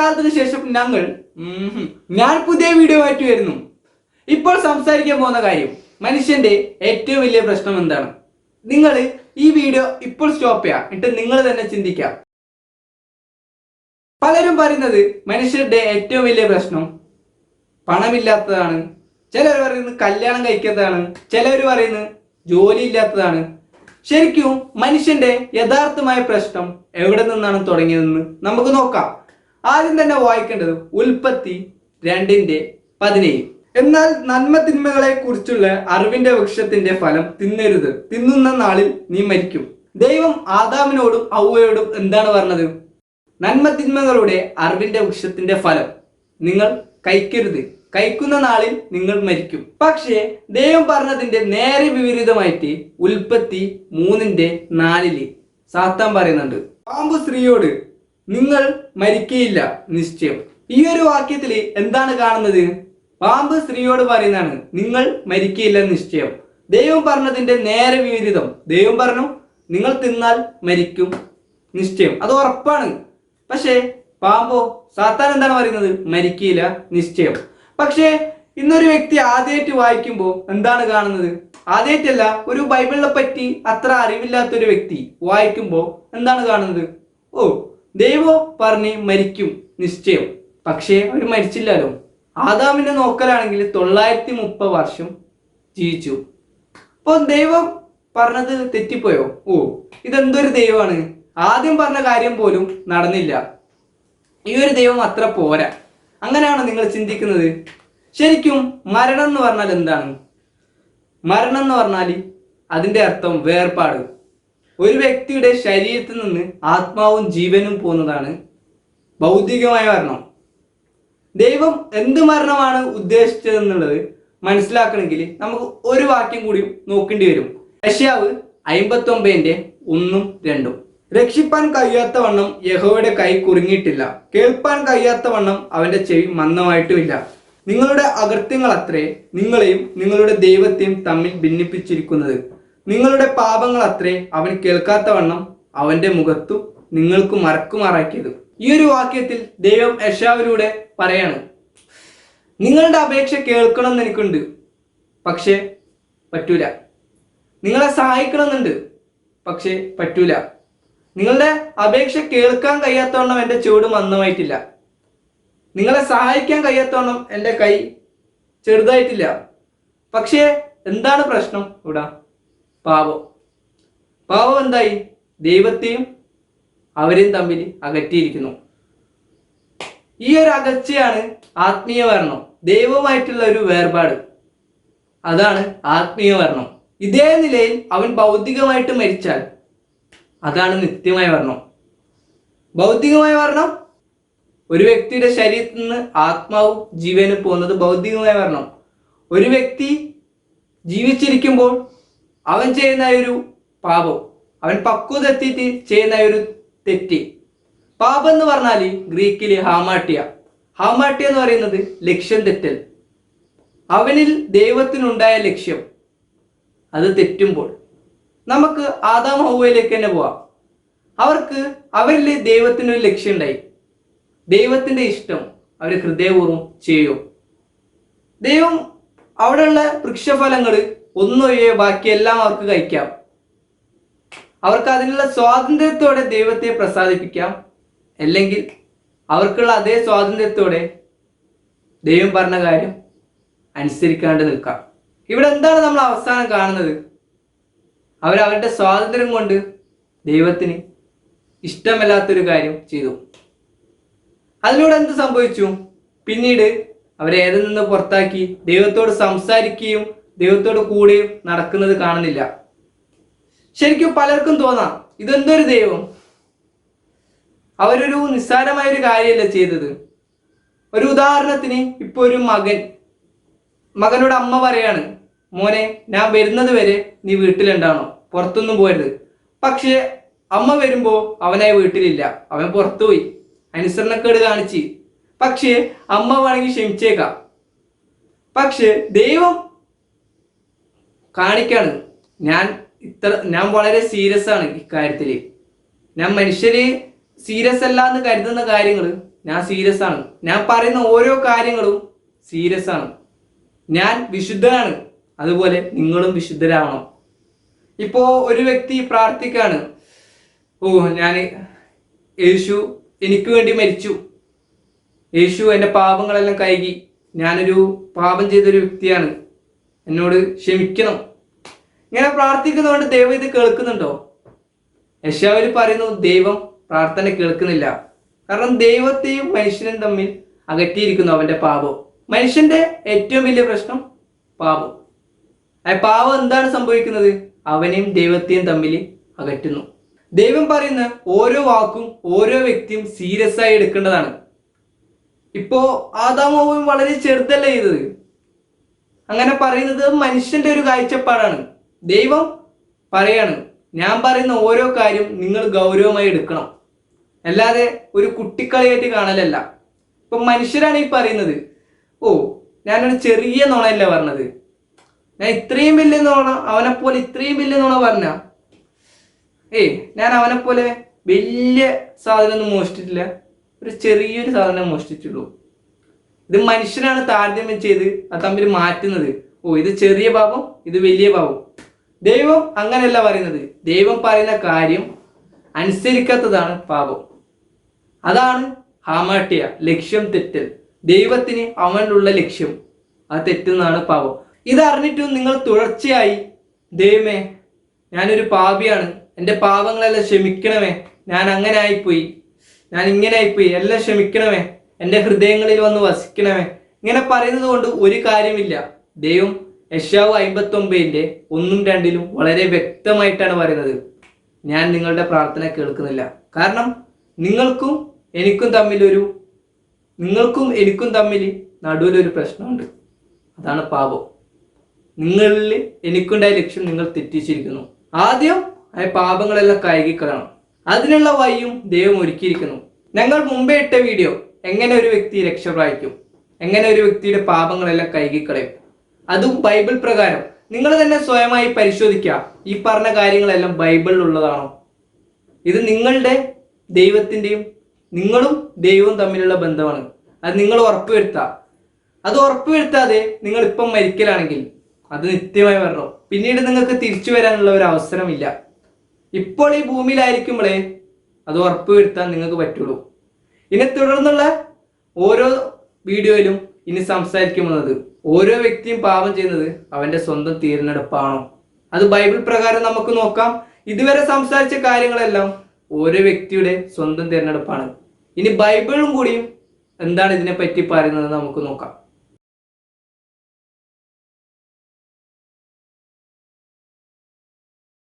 കാലത്തിന് ശേഷം ഞങ്ങൾ ഞാൻ പുതിയ വീഡിയോ ആയിട്ട് വരുന്നു ഇപ്പോൾ സംസാരിക്കാൻ പോകുന്ന കാര്യം മനുഷ്യന്റെ ഏറ്റവും വലിയ പ്രശ്നം എന്താണ്? നിങ്ങൾ ഈ വീഡിയോ ഇപ്പോൾ സ്റ്റോപ്പ് ചെയ്യാം എന്നിട്ട് നിങ്ങൾ തന്നെ ചിന്തിക്കാം. പലരും പറയുന്നത് മനുഷ്യരുടെ ഏറ്റവും വലിയ പ്രശ്നം പണമില്ലാത്തതാണ്. ചിലർ പറയുന്നത് കല്യാണം കഴിക്കാത്തതാണ്. ചിലർ പറയുന്നത് ജോലി ഇല്ലാത്തതാണ് ശരിക്കും മനുഷ്യന്റെ യഥാർത്ഥമായ പ്രശ്നം എവിടെ നിന്നാണ് തുടങ്ങിയതെന്ന് നമുക്ക് നോക്കാം. ആദ്യം തന്നെ വായിക്കേണ്ടത് ഉൽപ്പത്തി രണ്ടിന്റെ പതിനേഴ്. എന്നാൽ നന്മ തിന്മകളെ കുറിച്ചുള്ള അറിവിന്റെ വൃക്ഷത്തിന്റെ ഫലം തിന്നരുത്. തിന്നുന്ന നാളിൽ നീ മരിക്കും. ദൈവം ആദാമിനോടും ഔവയോടും എന്താണ് പറഞ്ഞത്? നന്മ തിന്മകളുടെ അറിവിന്റെ വൃക്ഷത്തിന്റെ ഫലം നിങ്ങൾ കഴിക്കരുത്. കഴിക്കുന്ന നാളിൽ നിങ്ങൾ മരിക്കും. പക്ഷേ ദൈവം പറഞ്ഞതിന്റെ നേരെ വിപരീതമായിട്ട് ഉൽപ്പത്തി മൂന്നിന്റെ നാലിൽ സാത്താൻ പറയുന്നുണ്ട് പാമ്പ് സ്ത്രീയോട് നിങ്ങൾ മരിക്കയില്ല നിശ്ചയം. ഈ ഒരു വാക്യത്തിൽ എന്താണ് കാണുന്നത്? പാമ്പ് സ്ത്രീയോട് പറയുന്നതാണ് നിങ്ങൾ മരിക്കയില്ല നിശ്ചയം. ദൈവം പറഞ്ഞതിന്റെ നേരെ വിപരീതം. ദൈവം പറഞ്ഞു നിങ്ങൾ തിന്നാൽ മരിക്കും നിശ്ചയം. അത് ഉറപ്പാണ്. പക്ഷേ പാമ്പോ സാത്താൻ എന്താണ് പറയുന്നത്? മരിക്കില്ല നിശ്ചയം. പക്ഷേ ഇന്നൊരു വ്യക്തി ആദ്യമായിട്ട് വായിക്കുമ്പോൾ എന്താണ് കാണുന്നത്? ആദ്യമായിട്ടല്ല ഒരു ബൈബിളിനെ പറ്റി അത്ര അറിവില്ലാത്തൊരു വ്യക്തി വായിക്കുമ്പോൾ എന്താണ് കാണുന്നത്? ഓ ദൈവം പറഞ്ഞ് മരിക്കും നിശ്ചയം. പക്ഷേ അവർ മരിച്ചില്ലല്ലോ. ആദാമിന്റെ നോക്കലാണെങ്കിൽ തൊള്ളായിരത്തി മുപ്പത് വർഷം ജീവിച്ചു. അപ്പോൾ ദൈവം പറഞ്ഞത് തെറ്റിപ്പോയോ? ഓ ഇതെന്തൊരു ദൈവമാണ്? ആദ്യം പറഞ്ഞ കാര്യം പോലും നടന്നില്ല. ഈ ഒരു ദൈവം അത്ര പോരാ. അങ്ങനെയാണോ നിങ്ങൾ ചിന്തിക്കുന്നത്? ശരിക്കും മരണം എന്ന് പറഞ്ഞാൽ എന്താണ്? മരണം എന്ന് പറഞ്ഞാൽ അതിന്റെ അർത്ഥം വേർപാട്. ഒരു വ്യക്തിയുടെ ശരീരത്തിൽ നിന്ന് ആത്മാവും ജീവനും പോകുന്നതാണ് ഭൗതികമായ മരണം. ദൈവം എന്ത് മരണമാണ് ഉദ്ദേശിച്ചതെന്നുള്ളത് മനസ്സിലാക്കണമെങ്കിൽ നമുക്ക് ഒരു വാക്യം കൂടി നോക്കേണ്ടി വരും. യഷ്യാവ് അയിമ്പത്തി ഒമ്പതിന്റെ ഒന്നും രണ്ടും. രക്ഷിപ്പാൻ കഴിയാത്ത വണ്ണം യഹോയുടെ കൈ കുറുങ്ങിയിട്ടില്ല. കേൾപ്പാൻ കഴിയാത്ത വണ്ണം അവന്റെ ചെവി മന്ദമായിട്ടുമില്ല. നിങ്ങളുടെ അകൃത്യങ്ങൾ അത്രേ നിങ്ങളെയും നിങ്ങളുടെ ദൈവത്തെയും തമ്മിൽ ഭിന്നിപ്പിച്ചിരിക്കുന്നത്. നിങ്ങളുടെ പാപങ്ങൾ അത്രേ അവൻ കേൾക്കാത്ത വണ്ണം അവന്റെ മുഖത്തു നിങ്ങൾക്ക് മറക്കുമാറാക്കിയത്. ഈ ഒരു വാക്യത്തിൽ ദൈവം യശാവിലൂടെ പറയാണ് നിങ്ങളുടെ അപേക്ഷ കേൾക്കണം എന്ന് എനിക്കുണ്ട് പക്ഷേ പറ്റൂല. നിങ്ങളെ സഹായിക്കണമെന്നുണ്ട് പക്ഷേ പറ്റൂല. നിങ്ങളുടെ അപേക്ഷ കേൾക്കാൻ കഴിയാത്തവണ്ണം എന്റെ ചുവട് മന്ദമായിട്ടില്ല. നിങ്ങളെ സഹായിക്കാൻ കഴിയാത്തവണ്ണം എന്റെ കൈ ചെറുതായിട്ടില്ല. പക്ഷേ എന്താണ് പ്രശ്നം ഇവിടെ? പാപം. പാപം എന്തായി? ദൈവത്തെയും അവരെയും തമ്മിൽ അകറ്റിയിരിക്കുന്നു. ഈ ഒരു അകച്ചയാണ് ആത്മീയ വർണം. ദൈവമായിട്ടുള്ള ഒരു വേർപാട്. അതാണ് ആത്മീയ വർണം. ഇതേ നിലയിൽ അവൻ ഭൗതികമായിട്ട് മരിച്ചാൽ അതാണ് നിത്യമായ വർണം. ഭൗതികമായ വർണം ഒരു വ്യക്തിയുടെ ശരീരത്തിൽ നിന്ന് ആത്മാവും ജീവനും പോകുന്നത് ഭൗതികമായ വർണം. ഒരു വ്യക്തി ജീവിച്ചിരിക്കുമ്പോൾ അവൻ ചെയ്യുന്ന ഒരു പാപം. അവൻ പക്വത എത്തിയിട്ട് ചെയ്യുന്ന ഒരു തെറ്റ്. പാപം എന്ന് പറഞ്ഞാൽ ഗ്രീക്കിൽ ഹാമാട്ടിയ. ഹാമാട്ടിയ എന്ന് പറയുന്നത് ലക്ഷ്യം തെറ്റൽ. അവനിൽ ദൈവത്തിനുണ്ടായ ലക്ഷ്യം. അത് തെറ്റുമ്പോൾ. നമുക്ക് ആദാം ഹൗവയിലേക്ക് തന്നെ പോവാം. അവർക്ക് അവരിൽ ദൈവത്തിനൊരു ലക്ഷ്യം ഉണ്ടായി. ദൈവത്തിന്റെ ഇഷ്ടം അവർ ഹൃദയപൂർവം ചെയ്യും. ദൈവം അവിടെയുള്ള വൃക്ഷഫലങ്ങൾ ഒന്നൊഴികെ ബാക്കിയെല്ലാം അവർക്ക് കഴിക്കാം. അവർക്ക് അതിനുള്ള സ്വാതന്ത്ര്യത്തോടെ ദൈവത്തെ പ്രസാദിപ്പിക്കാം. അല്ലെങ്കിൽ അവർക്കുള്ള അതേ സ്വാതന്ത്ര്യത്തോടെ ദൈവം പറഞ്ഞ കാര്യം അനുസരിക്കാണ്ട് നിൽക്കാം. ഇവിടെ എന്താണ് നമ്മൾ അവസാനം കാണുന്നത്? അവരവരുടെ സ്വാതന്ത്ര്യം കൊണ്ട് ദൈവത്തിന് ഇഷ്ടമല്ലാത്തൊരു കാര്യം ചെയ്തു. അതിലൂടെ എന്ത് സംഭവിച്ചു? പിന്നീട് അവരെ ഏതിൽ നിന്ന് പുറത്താക്കി? ദൈവത്തോട് സംസാരിക്കുകയും ദൈവത്തോട് കൂടെ നടക്കുന്നത് കാണുന്നില്ല. ശരിക്കും പലർക്കും തോന്നാം ഇതെന്തൊരു ദൈവം? അവരൊരു നിസ്സാരമായ ഒരു കാര്യമല്ല ചെയ്തത്. ഒരു ഉദാഹരണത്തിന് ഇപ്പൊ ഒരു മകൻ മകനോട് അമ്മ പറയാണ് മോനെ ഞാൻ വരുന്നത് വരെ നീ വീട്ടിലുണ്ടാണോ പുറത്തൊന്നും പോരുത് പക്ഷേ അമ്മ വരുമ്പോ അവനായി വീട്ടിലില്ല അവൻ പുറത്തുപോയി അനുസരണക്കേട് കാണിച്ച്. പക്ഷേ അമ്മ വേണമെങ്കിൽ ക്ഷമിച്ചേക്കാം. പക്ഷേ ദൈവം കാണിക്കാണ്. ഞാൻ ഇത്ര ഞാൻ വളരെ സീരിയസ് ആണ് ഇക്കാര്യത്തിൽ ഞാൻ മനുഷ്യര് സീരിയസ് അല്ല എന്ന് കരുതുന്ന കാര്യങ്ങൾ ഞാൻ സീരിയസ് ആണ്. ഞാൻ പറയുന്ന ഓരോ കാര്യങ്ങളും സീരിയസ് ആണ്. ഞാൻ വിശുദ്ധനാണ്. അതുപോലെ നിങ്ങളും വിശുദ്ധരാവണം. ഇപ്പോ ഒരു വ്യക്തി പ്രാർത്ഥിക്കാണ്. ഓ ഞാൻ യേശു എനിക്ക് വേണ്ടി മരിച്ചു. യേശു എന്റെ പാപങ്ങളെല്ലാം കഴുകി ഞാനൊരു പാപം ചെയ്തൊരു വ്യക്തിയാണ്. എന്നോട് ക്ഷമിക്കണം. ഇങ്ങനെ പ്രാർത്ഥിക്കുന്നതുകൊണ്ട് ദൈവം ഇത് കേൾക്കുന്നുണ്ടോ? യശാവിൽ പറയുന്നു ദൈവം പ്രാർത്ഥന കേൾക്കുന്നില്ല. കാരണം ദൈവത്തെയും മനുഷ്യനും തമ്മിൽ അകറ്റിയിരിക്കുന്നു അവന്റെ പാപം. മനുഷ്യന്റെ ഏറ്റവും വലിയ പ്രശ്നം പാപം. ആ പാപം എന്താണ് സംഭവിക്കുന്നത്? അവനെയും ദൈവത്തെയും തമ്മിൽ അകറ്റുന്നു. ദൈവം പറയുന്ന ഓരോ വാക്കും ഓരോ വ്യക്തിയും സീരിയസ് ആയി എടുക്കേണ്ടതാണ്. ഇപ്പോ ആദാമവും വളരെ ചെറുതല്ലേ ചെയ്തത്? അങ്ങനെ പറയുന്നത് മനുഷ്യന്റെ ഒരു കാഴ്ചപ്പാടാണ്. ദൈവം പറയാണ് ഞാൻ പറയുന്ന ഓരോ കാര്യം നിങ്ങൾ ഗൗരവമായി എടുക്കണം. അല്ലാതെ ഒരു കുട്ടിക്കളിയായിട്ട് കാണലല്ല. ഇപ്പൊ മനുഷ്യരാണ് ഈ പറയുന്നത് ഓ ഞാനൊരു ചെറിയ നുണയല്ല പറഞ്ഞത്? ഞാൻ ഇത്രയും വലിയ നുണ അവനെ പോലെ ഇത്രയും വലിയ നുണ പറഞ്ഞ? ഏയ് ഞാൻ അവനെ പോലെ വലിയ സാധനം ഒന്നും മോഷ്ടിച്ചിട്ടില്ല. ഒരു ചെറിയൊരു സാധനം മോഷ്ടിച്ചുള്ളൂ ഇത് മനുഷ്യനാണ് താരതമ്യം ചെയ്ത് അത് തമ്മിൽ മാറ്റുന്നത്. ഓ ഇത് ചെറിയ പാപം ഇത് വലിയ പാപം. ദൈവം അങ്ങനെയല്ല പറയുന്നത്. ദൈവം പറയുന്ന കാര്യം അനുസരിക്കാത്തതാണ് പാപം. അതാണ് ഹാമാട്ടിയ ലക്ഷ്യം തെറ്റൽ. ദൈവത്തിന് അവനിലുള്ള ലക്ഷ്യം. അത് തെറ്റുന്നതാണ് പാപം. ഇതറിഞ്ഞിട്ടും നിങ്ങൾ തുടർച്ചയായി ദൈവമേ ഞാനൊരു പാപിയാണ്. എന്റെ പാപങ്ങളെല്ലാം ക്ഷമിക്കണമേ. ഞാൻ അങ്ങനെ ആയിപ്പോയി. ഞാൻ ഇങ്ങനെ ആയിപ്പോയി. എല്ലാം ക്ഷമിക്കണമേ. എന്റെ ഹൃദയങ്ങളിൽ വന്ന് വസിക്കണമേ. ഇങ്ങനെ പറയുന്നത് കൊണ്ട് ഒരു കാര്യമില്ല. ദൈവം യശാവ് അമ്പത്തി ഒമ്പതിന്റെ ഒന്നും രണ്ടിലും വളരെ വ്യക്തമായിട്ടാണ് പറയുന്നത്. ഞാൻ നിങ്ങളുടെ പ്രാർത്ഥന കേൾക്കുന്നില്ല. കാരണം നിങ്ങൾക്കും എനിക്കും തമ്മിലൊരു നിങ്ങൾക്കും എനിക്കും തമ്മിൽ നടുവിലൊരു പ്രശ്നമുണ്ട്. അതാണ് പാപം. നിങ്ങളിൽ എനിക്കുണ്ടായ ലക്ഷ്യം നിങ്ങൾ തെറ്റിച്ചിരിക്കുന്നു. ആദ്യം ആ പാപങ്ങളെല്ലാം കഴുകിക്കളയണം. അതിനുള്ള വഴിയും ദൈവം ഒരുക്കിയിരിക്കുന്നു. ഞങ്ങൾ മുമ്പേ ഇട്ട വീഡിയോ എങ്ങനെ ഒരു വ്യക്തി രക്ഷ പ്രാപിക്കും? എങ്ങനെ ഒരു വ്യക്തിയുടെ പാപങ്ങളെല്ലാം കഴുകിക്കളയും? അതും ബൈബിൾ പ്രകാരം. നിങ്ങൾ തന്നെ സ്വയമായി പരിശോധിക്കുക. ഈ പറഞ്ഞ കാര്യങ്ങളെല്ലാം ബൈബിളിൽ ഉള്ളതാണോ ഇത് നിങ്ങളുടെ ദൈവത്തിന്റെയും നിങ്ങളും ദൈവവും തമ്മിലുള്ള ബന്ധമാണ്. അത് നിങ്ങൾ ഉറപ്പുവരുത്തുക. അത് ഉറപ്പുവരുത്താതെ നിങ്ങൾ ഇപ്പം മരിക്കലാണെങ്കിൽ അത് നിത്യമായി വരണം പിന്നീട് നിങ്ങൾക്ക് തിരിച്ചു വരാനുള്ള ഒരു അവസരമില്ല. ഇപ്പോൾ ഈ ഭൂമിയിലായിരിക്കുമ്പോഴേ അത് ഉറപ്പുവരുത്താൻ നിങ്ങൾക്ക് പറ്റുള്ളൂ. ഇനി തുടർന്നുള്ള ഓരോ വീഡിയോയിലും ഇനി സംസാരിക്കുന്നത് ഓരോ വ്യക്തിയും പാപം ചെയ്യുന്നത് അവന്റെ സ്വന്തം തിരഞ്ഞെടുപ്പാണോ അത് ബൈബിൾ പ്രകാരം നമുക്ക് നോക്കാം. ഇതുവരെ സംസാരിച്ച കാര്യങ്ങളെല്ലാം ഓരോ വ്യക്തിയുടെ സ്വന്തം തിരഞ്ഞെടുപ്പാണ്. ഇനി ബൈബിളും കൂടിയും എന്താണ് ഇതിനെ പറ്റി പറയുന്നത് നമുക്ക് നോക്കാം.